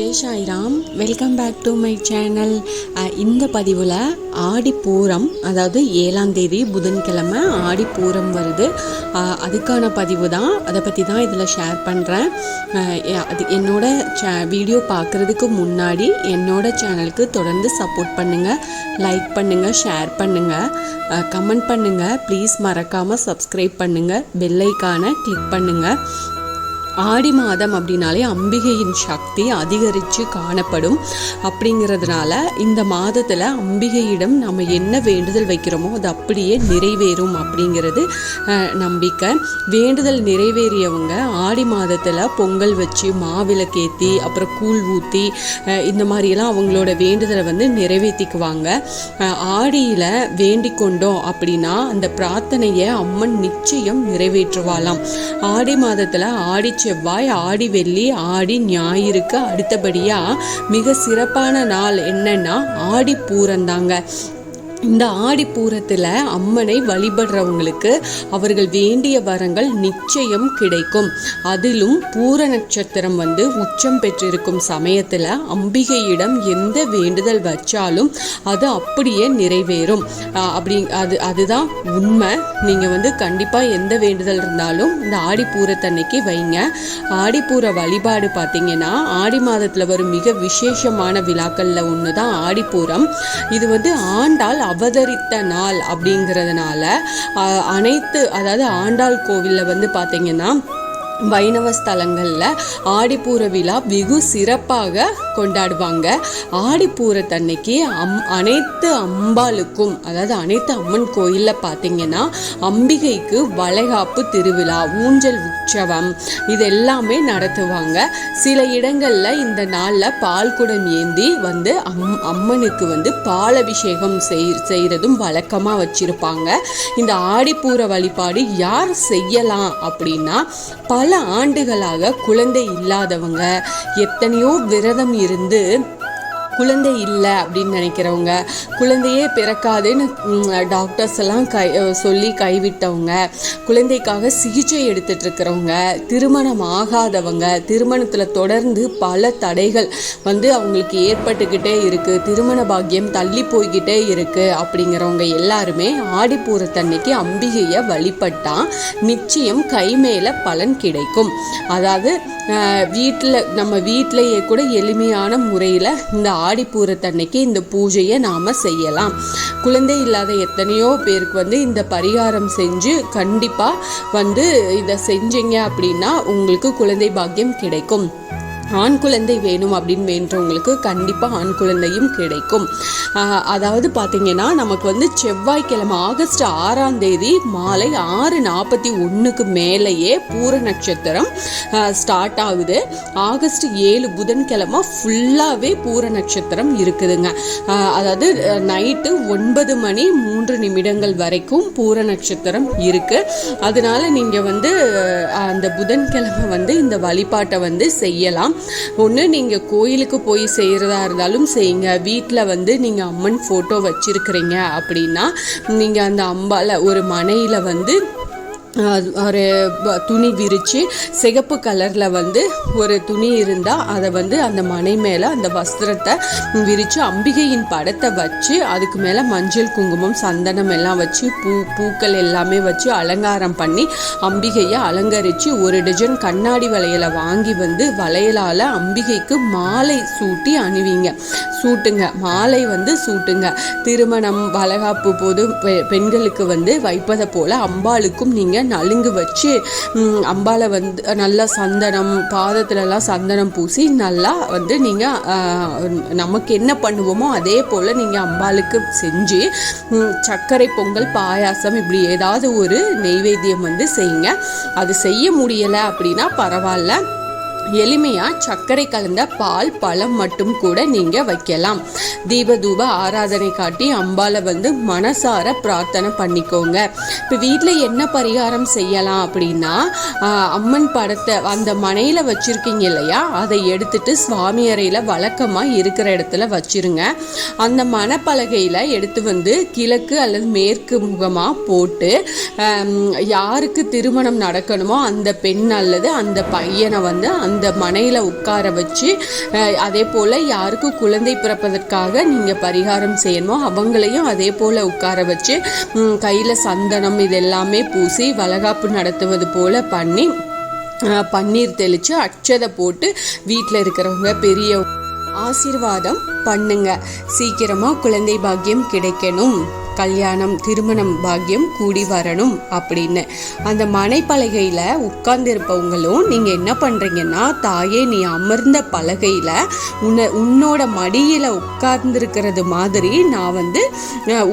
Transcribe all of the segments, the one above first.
Jai Sairam. Welcome back to my channel இந்த பதிவில் ஆடிப்பூரம் அதாவது ஏழாம் தேதி புதன்கிழமை ஆடிப்பூரம் வருது. அதுக்கான பதிவு தான். அதை பற்றி தான் இதில் ஷேர் பண்ணுறேன் அது என்னோட சே வீடியோ பார்க்குறதுக்கு முன்னாடி என்னோட சேனலுக்கு தொடர்ந்து சப்போர்ட் பண்ணுங்கள் லைக் பண்ணுங்கள் ஷேர் பண்ணுங்கள் கமெண்ட் பண்ணுங்கள் ப்ளீஸ் மறக்காமல் சப்ஸ்கிரைப் பண்ணுங்கள் பெல்லைக்கான கிளிக் பண்ணுங்கள் ஆடி மாதம் அப்படின்னாலே அம்பிகையின் சக்தி அதிகரித்து காணப்படும். அப்படிங்கிறதுனால இந்த மாதத்தில் அம்பிகையிடம் நம்ம என்ன வேண்டுதல் வைக்கிறோமோ அது அப்படியே நிறைவேறும் அப்படிங்கிறது நம்பிக்கை. வேண்டுதல் நிறைவேறியவங்க ஆடி மாதத்தில் பொங்கல் வச்சு மாவிளக்கேத்தி அப்புறம் கூழ் ஊற்றி இந்த மாதிரியெல்லாம் அவங்களோட வேண்டுதலை வந்து நிறைவேற்றிக்குவாங்க ஆடியில் வேண்டிக் கொண்டோம் அப்படின்னா அந்த பிரார்த்தனையை அம்மன் நிச்சயம் நிறைவேற்றுவாளாம். ஆடி மாதத்தில் ஆடிச்சு செவ்வாய் ஆடி வெள்ளி ஆடி ஞாயிறுக்கு அடுத்தபடியாக மிக சிறப்பான நாள் என்னன்னா ஆடி பூரந்தாங்க இந்த ஆடி பூரத்தில் அம்மனை வழிபடுறவங்களுக்கு அவர்கள் வேண்டிய வரங்கள் நிச்சயம் கிடைக்கும். அதிலும் பூர நட்சத்திரம் வந்து உச்சம் பெற்றிருக்கும் சமயத்தில் அம்பிகையிடம் எந்த வேண்டுதல் வச்சாலும் அது அப்படியே நிறைவேறும். அப்படி அது அதுதான் உண்மை. நீங்கள் வந்து கண்டிப்பாக எந்த வேண்டுதல் இருந்தாலும் இந்த ஆடிப்பூரத்தன்னைக்கு வைங்க. ஆடிப்பூர வழிபாடு பார்த்தீங்கன்னா ஆடி மாதத்தில் வரும் மிக விசேஷமான விழாக்களில் ஒன்று தான் ஆடிப்பூரம். இது வந்து ஆண்டாள் அவதரித்த நாள் அப்படிங்கிறதுனால அனைத்து அதாவது ஆண்டாள் கோவிலில் வந்து பார்த்தீங்கன்னா வைணவ ஸ்தலங்களில் ஆடிப்பூர விழா வெகு சிறப்பாக கொண்டாடுவாங்க. ஆடிப்பூரத்தன்னைக்கு அம் அனைத்து அம்பாளுக்கும் அதாவது அனைத்து அம்மன் கோயிலில் பார்த்தீங்கன்னா அம்பிகைக்கு வளைகாப்பு திருவிழா ஊஞ்சல் உற்சவம் இது எல்லாமே நடத்துவாங்க. சில இடங்களில் இந்த நாளில் பால் குடம் ஏந்தி வந்து அம் அம்மனுக்கு வந்து பாலபிஷேகம் செய் செய்கிறதும் வழக்கமாக வச்சுருப்பாங்க. இந்த ஆடிப்பூர வழிபாடு யார் செய்யலாம் அப்படின்னா பல ஆண்டுகளாக குழந்தை இல்லாதவங்க எத்தனையோ விரதம் இருந்து குழந்தை இல்லை அப்படின்னு நினைக்கிறவங்க குழந்தையே பிறக்காதுன்னு டாக்டர்ஸ் எல்லாம் கை சொல்லி கைவிட்டவங்க குழந்தைக்காக சிகிச்சை எடுத்துட்டு இருக்கிறவங்க திருமணம் ஆகாதவங்க திருமணத்தில் தொடர்ந்து பல தடைகள் வந்து அவங்களுக்கு ஏற்பட்டுக்கிட்டே இருக்கு. திருமண பாக்கியம் தள்ளி போய்கிட்டே இருக்கு அப்படிங்கிறவங்க எல்லாருமே ஆடிப்பூரத்தன்னைக்கு அம்பிகையை வழிபட்டா நிச்சயம் கை மேலே பலன் கிடைக்கும். அதாவது வீட்டில் நம்ம வீட்டிலேயே கூட எளிமையான முறையில் இந்த ஆடிப்பூரத்தன்னைக்கு இந்த பூஜையை நாம் செய்யலாம். குழந்தை இல்லாத எத்தனையோ பேருக்கு வந்து இந்த பரிகாரம் செஞ்சு கண்டிப்பாக வந்து இதை செஞ்சீங்க அப்படின்னா உங்களுக்கு குழந்தை பாக்கியம் கிடைக்கும். ஆண் குழந்தை வேணும் அப்படின்னு வேண்டவங்களுக்கு கண்டிப்பாக ஆண் குழந்தையும் கிடைக்கும். அதாவது பார்த்தீங்கன்னா நமக்கு வந்து செவ்வாய்க்கிழமை ஆகஸ்ட் ஆறாம் தேதி மாலை ஆறு நாற்பத்தி ஒன்றுக்கு மேலேயே பூர நட்சத்திரம் ஸ்டார்ட் ஆகுது. ஆகஸ்ட் ஏழு புதன்கிழமை ஃபுல்லாகவே பூர நட்சத்திரம் இருக்குதுங்க. அதாவது நைட்டு ஒன்பது மணி மூன்று நிமிடங்கள் வரைக்கும் பூர நட்சத்திரம் இருக்குது அதனால் நீங்கள் வந்து அந்த புதன்கிழமை வந்து இந்த வழிபாட்டை வந்து செய்யலாம். ஒன்று நீங்கள் கோயிலுக்கு போய் செய்கிறதா இருந்தாலும் செய்யுங்க. வீட்டில் வந்து நீங்கள் அம்மன் ஃபோட்டோ வச்சுருக்கிறீங்க அப்படின்னா நீங்கள் அந்த அம்பால ஒரு மனையில் வந்து ஒரு துணி விரித்து சிகப்பு கலரில் வந்து ஒரு துணி இருந்தால் அதை வந்து அந்த மனை மேலே அந்த வஸ்திரத்தை விரித்து அம்பிகையின் படத்தை வச்சு அதுக்கு மேலே மஞ்சள் குங்குமம் சந்தனம் எல்லாம் வச்சு பூ பூக்கள் எல்லாமே வச்சு அலங்காரம் பண்ணி அம்பிகையை அலங்கரித்து ஒரு டஜன் கண்ணாடி வளையலை வாங்கி வந்து வளையலால் அம்பிகைக்கு மாலை சூட்டி அணிவிங்க. சூட்டுங்க. மாலை வந்து சூட்டுங்க. திருமணம் வளகாப்பு போது பெ- பெண்களுக்கு வந்து வைப்பதை போல் அம்பாளுக்கும் நீங்கள் நலுங்கு வச்சு ம், அம்பாளை வந்து நல்லா சந்தனம் பாதத்துலலாம் சந்தனம் பூசி நல்லா வந்து நீங்கள் நமக்கு என்ன பண்ணுவோமோ அதே போல் நீங்கள் அம்பாளுக்கு செஞ்சு சர்க்கரை பொங்கல் பாயாசம் இப்படி ஏதாவது ஒரு நெய்வேத்தியம் வந்து செய்யுங்க. அது செய்ய முடியலை அப்படின்னா பரவாயில்ல. எளிமையாக சர்க்கரை கலந்த பால் பழம் மட்டும் கூட நீங்கள் வைக்கலாம். தீபதூப ஆராதனை காட்டி அம்பாவை வந்து மனசார பிரார்த்தனை பண்ணிக்கோங்க. இப்போ வீட்டில் என்ன பரிகாரம் செய்யலாம் அப்படின்னா அம்மன் படத்தை அந்த மனையில் வச்சுருக்கீங்க இல்லையா? அதை எடுத்துட்டு சுவாமி அறையில் வழக்கமாக இருக்கிற இடத்துல வச்சிருங்க. அந்த மணப்பலகையில் எடுத்து வந்து கிழக்கு அல்லது மேற்கு முகமாக போட்டு யாருக்கு திருமணம் நடக்கணுமோ அந்த பெண் அல்லது அந்த பையனை வந்து அந்த மனையில் உட்கார வச்சு அதே போல் யாருக்கும் குழந்தை பிறப்பதற்காக நீங்கள் பரிகாரம் செய்யணுமோ அவங்களையும் அதே போல் உட்கார வச்சு கையில் சந்தனம் இது எல்லாமே பூசி வளகாப்பு நடத்துவது போல் பண்ணி பன்னீர் தெளித்து அச்சதை போட்டு வீட்டில் இருக்கிறவங்க பெரிய ஆசீர்வாதம் பண்ணுங்க. சீக்கிரமா குழந்தை பாக்கியம் கிடைக்கணும். கல்யாணம் திருமணம் பாக்கியம் கூடி வரணும் அப்படின்னு. அந்த மனைப்பலகையில் உட்கார்ந்துருப்பவங்களும் நீங்கள் என்ன பண்ணுறீங்கன்னா தாயே நீ அமர்ந்த பலகையில் உன்னை உன்னோட மடியில் உட்கார்ந்துருக்கிறது மாதிரி நான் வந்து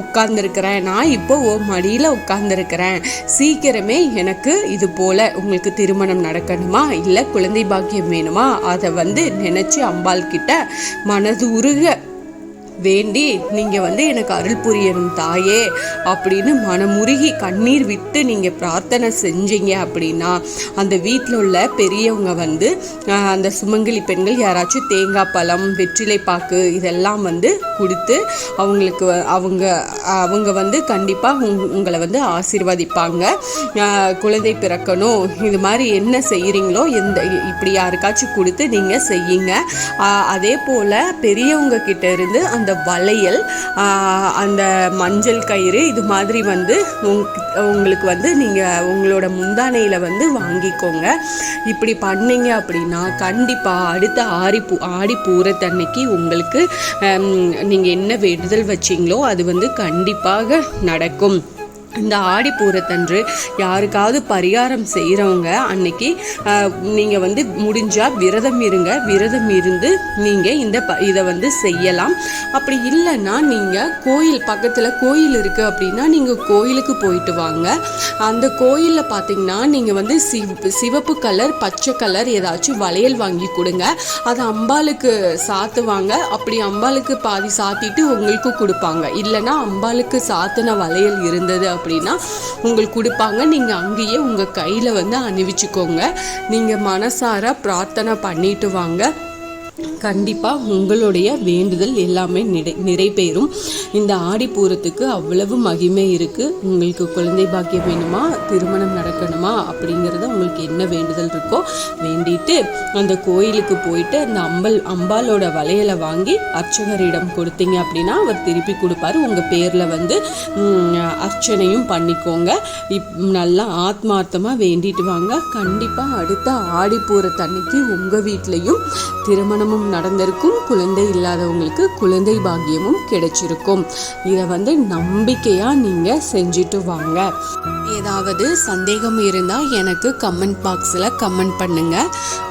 உட்கார்ந்துருக்கிறேன். நான் இப்போ ஓ மடியில் உட்கார்ந்துருக்கிறேன். சீக்கிரமே எனக்கு இது போல் உங்களுக்கு திருமணம் நடக்கணுமா? இல்லை குழந்தை பாக்கியம் வேணுமா? அதை வந்து நினச்சி அம்பாள் கிட்ட மனது உருக வேண்டி நீங்கள் வந்து எனக்கு அருள் புரியணும் தாயே அப்படின்னு மனமுருகி கண்ணீர் விட்டு நீங்கள் பிரார்த்தனை செஞ்சீங்க அப்படின்னா அந்த வீட்டில் உள்ள பெரியவங்க வந்து அந்த சுமங்கலி பெண்கள் யாராச்சும் தேங்காய் பழம் வெற்றிலை பாக்கு இதெல்லாம் வந்து கொடுத்து அவங்களுக்கு அவங்க அவங்க வந்து கண்டிப்பாக உங்களை வந்து ஆசீர்வதிப்பாங்க. குழந்தை பிறக்கணும் இது மாதிரி என்ன செய்கிறீங்களோ எந்த இப்படி யாருக்காச்சும் கொடுத்து நீங்கள் செய்யுங்க. அதே போல் பெரியவங்க கிட்ட இருந்து அந்த அந்த வளையல் அந்த மஞ்சள் கயிறு இது மாதிரி வந்து உங்களுக்கு வந்து நீங்கள் உங்களோட முந்தானையில் வந்து வாங்கிக்கோங்க. இப்படி பண்ணீங்க அப்படின்னா கண்டிப்பாக அடுத்த ஆடி பூ ஆடி பூரத்தன்னைக்கு உங்களுக்கு நீங்கள் என்ன வேண்டுதல் வச்சீங்களோ அது வந்து கண்டிப்பாக நடக்கும். இந்த ஆடி பூரத்தன்று யாருக்காவது பரிகாரம் செய்கிறவங்க அன்னைக்கு நீங்கள் வந்து முடிஞ்சால் விரதம் இருங்க விரதம் இருந்து நீங்கள் இந்த ப இதை வந்து செய்யலாம். அப்படி இல்லைன்னா நீங்கள் கோயில் பக்கத்தில் கோயில் இருக்குது அப்படின்னா நீங்கள் கோயிலுக்கு போயிட்டு வாங்க. அந்த கோயிலில் பார்த்தீங்கன்னா நீங்கள் வந்து சிவப்பு சிவப்பு கலர் பச்சை கலர் ஏதாச்சும் வளையல் வாங்கி கொடுங்க. அதை அம்பாளுக்கு சாத்துவாங்க அப்படி அம்பாளுக்கு பாதி சாத்திட்டு உங்களுக்கு கொடுப்பாங்க. இல்லைன்னா அம்பாளுக்கு சாத்தின வளையல் இருந்தது அப்படின்னா அப்படின்னா உங்களுக்கு கொடுப்பாங்க. நீங்கள் அங்கேயே உங்கள் கையில் வந்து அணிவிச்சுக்கோங்க. நீங்கள் மனசார பிரார்த்தனை பண்ணிட்டு வாங்க. கண்டிப்பாக உங்களுடைய வேண்டுதல் எல்லாமே நிறை நிறைவேறும். இந்த ஆடிப்பூரத்துக்கு அவ்வளவு மகிமை இருக்குது உங்களுக்கு குழந்தை பாக்கியம் வேணுமா? திருமணம் நடக்கணுமா? அப்படிங்கிறத உங்களுக்கு என்ன வேண்டுதல் இருக்கோ வேண்டிட்டு அந்த கோயிலுக்கு போயிட்டு அந்த அம்பல் அம்பாலோட வளையலை வாங்கி அர்ச்சகரிடம் கொடுத்தீங்க அப்படின்னா அவர் திருப்பி கொடுப்பாரு. உங்கள் பேரில் வந்து அர்ச்சனையும் பண்ணிக்கோங்க. இப் நல்லா ஆத்மார்த்தமாக வேண்டிட்டு வாங்க. கண்டிப்பாக அடுத்த ஆடிப்பூரத்தன்னைக்கு உங்கள் வீட்லேயும் திருமணமும் நடந்திருக்கும். குழந்தை இல்லாதவங்களுக்கு குழந்தை பாக்கியமும் கிடைச்சிருக்கும். இதை வந்து நம்பிக்கையாக நீங்கள் செஞ்சுட்டு வாங்க. ஏதாவது சந்தேகம் இருந்தால் எனக்கு கமெண்ட் பாக்ஸில் கமெண்ட் பண்ணுங்கள்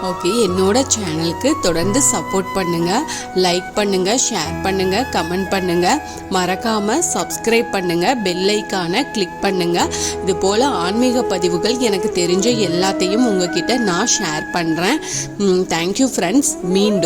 ஓகே என்னோட சேனலுக்கு தொடர்ந்து சப்போர்ட் பண்ணுங்கள் லைக் பண்ணுங்கள் ஷேர் பண்ணுங்கள் கமெண்ட் பண்ணுங்கள் மறக்காமல் சப்ஸ்கிரைப் பண்ணுங்கள் பெல்லைக்கான கிளிக் பண்ணுங்கள் இது போல் ஆன்மீக பதிவுகள் எனக்கு தெரிஞ்ச எல்லாத்தையும் உங்ககிட்ட நான் ஷேர் பண்ணுறேன் தேங்க்யூ ஃப்ரெண்ட்ஸ் மீண்டும்